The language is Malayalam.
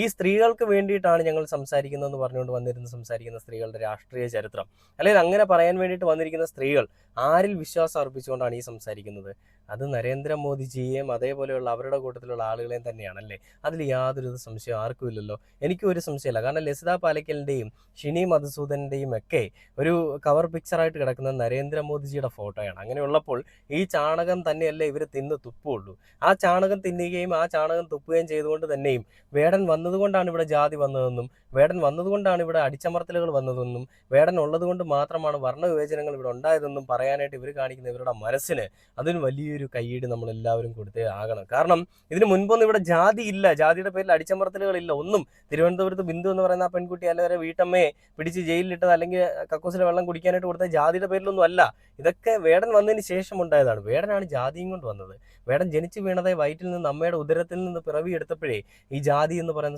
ഈ സ്ത്രീകൾക്ക് വേണ്ടിയിട്ടാണ് ഞങ്ങൾ സംസാരിക്കുന്നതെന്ന് പറഞ്ഞുകൊണ്ട് വന്നിരുന്ന സംസാരിക്കുന്ന സ്ത്രീകളുടെ രാഷ്ട്രീയ ചരിത്രം. അല്ലെങ്കിൽ അങ്ങനെ പറയാൻ വേണ്ടിയിട്ട് വന്നിരിക്കുന്ന സ്ത്രീകൾ ആരിൽ വിശ്വാസം അർപ്പിച്ചുകൊണ്ടാണ് ഈ സംസാരിക്കുന്നത്? അത് നരേന്ദ്രമോദിജിയെയും അതേപോലെയുള്ള അവരുടെ കൂട്ടത്തിലുള്ള ആളുകളെയും തന്നെയാണ് അല്ലേ അതിൽ യാതൊരു സംശയം ആർക്കുമില്ലല്ലോ? എനിക്കും ഒരു സംശയമില്ല. കാരണം ലസിത പാലക്കലിന്റെയും ഷിനി മധുസൂദന്റെയും ഒക്കെ ഒരു കവർ പിക്ചറായിട്ട് കിടക്കുന്ന നരേന്ദ്രമോദിജിയുടെ ഫോട്ടോയാണ്. അങ്ങനെയുള്ളപ്പോൾ ഈ ചാണകം തന്നെയല്ലേ ഇവർ തിന്ന് തുപ്പുള്ളൂ. ആ ചാണകം തിന്നുകയും ആ ചാണകം തുപ്പുകയും ചെയ്തുകൊണ്ട് തന്നെയും വേടൻ വന്നതുകൊണ്ടാണ് ഇവിടെ ജാതി വന്നതെന്നും വേടൻ വന്നതുകൊണ്ടാണ് ഇവിടെ അടിച്ചമർത്തലുകൾ വന്നതെന്നും വേടൻ ഉള്ളതുകൊണ്ട് മാത്രമാണ് വർണവിവേചനങ്ങൾ ഇവിടെ ഉണ്ടായതെന്നും പറയാനായിട്ട് ഇവർ കാണിക്കുന്ന ഇവരുടെ മനസ്സിന് അതിന് വലിയൊരു കൈയീട് നമ്മൾ എല്ലാവരും കൊടുത്തേ ആകണം. കാരണം ഇതിന് മുൻപൊന്നും ഇവിടെ ജാതി ഇല്ല. ജാതിയുടെ പേരിൽ അടിച്ചമർത്തലുകളില്ല ഒന്നും തിരുവനന്തപുരത്ത് ബിന്ദു എന്ന് പറയുന്ന ആ പെൺകുട്ടി അല്ലെങ്കിൽ വീട്ടമ്മയെ പിടിച്ച് ജയിലിലിട്ടത് അല്ലെങ്കിൽ കക്കൂസിലെ വെള്ളം കുടിക്കാനായിട്ട് കൊടുത്ത ജാതിയുടെ പേരിലൊന്നും അല്ല. ഇതൊക്കെ വേടൻ വന്നതിന് ശേഷം ഉണ്ടായതാണ്. വേടനാണ് ജാതിയും കൊണ്ട് വന്നത്. വേടൻ ജനിച്ചു വീണതായി വയറ്റിൽ നിന്ന് അമ്മയുടെ ഉദരത്തിൽ നിന്ന് പിറവി എടുത്തപ്പോഴേ ഈ ജാതി എന്ന് പറയുന്ന സാധനം